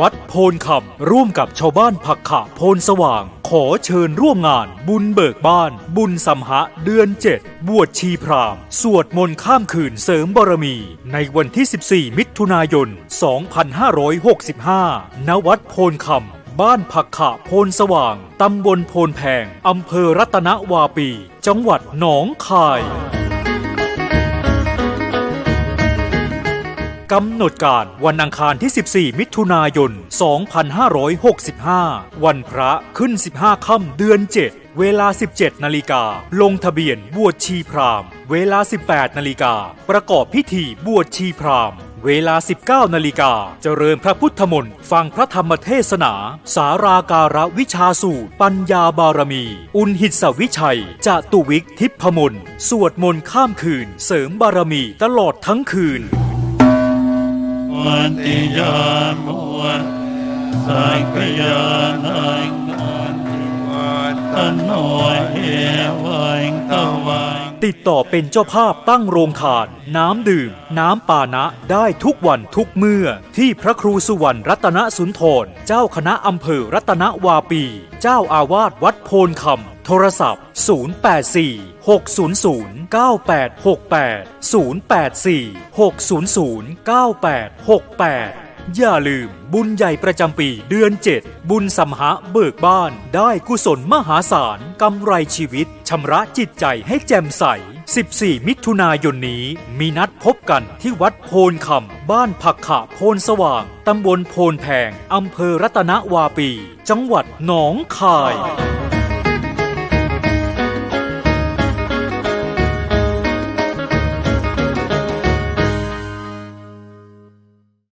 วัดโพนคำร่วมกับชาวบ้านผักขะโพนสว่าง ขอเชิญร่วมงานบุญเบิกบ้าน บุญสัมหะเดือน7บวชชีพราหมณ์สวดมนต์ข้ามคืนเสริมบารมี ในวันที่ 14 มิถุนายน 2565 ณ วัดโพนคำบ้านผักขะโพนสว่าง ตำบลโพนแพง อำเภอรัตนวาปี จังหวัดหนองคาย กำหนดการวันอังคารที่ 14 มิถุนายน 2565 วันพระขึ้น 15 ค่ำเดือน 7 เวลา 17 นาฬิกา ลงทะเบียนบวชชีพราหมณ์ เวลา 18 นาฬิกา ประกอบพิธีบวชชีพราหมณ์เวลา 19 นาฬิกา เจริญพระพุทธมนต์ฟังพระธรรมเทศนา สาราการะวิชาสูตร ปัญญาบารมี อุณหิตสวิชัยจตุวิกทิพมนต์สวดมนต์ข้ามคืน เสริมบารมีตลอดทั้งคืน วันติยามุสังกยานังอันติวัตโนเอวังตว ติดต่อเป็นเจ้าภาพตั้งโรงทาน น้ำดื่ม น้ำปานะได้ทุกวันทุกเมื่อ ที่พระครูสุวรรณรัตนสุนทร เจ้าคณะอำเภอรัตนวาปี เจ้าอาวาสวัดโพนคำโทรศัพท์ 084 600 9868 084 600 9868 อย่าลืมบุญใหญ่ประจำปีเดือน 7 บุญสัมหะเบิกบ้าน ได้กุศลมหาศาลกำไรชีวิตชำระจิตใจให้แจ่มใส 14 มิถุนายนนี้ มีนัดพบกันที่วัดโพนคำบ้านผักขะโพนสว่าง ตำบลโพนแพงอำเภอรัตนวาปี จังหวัดหนองคาย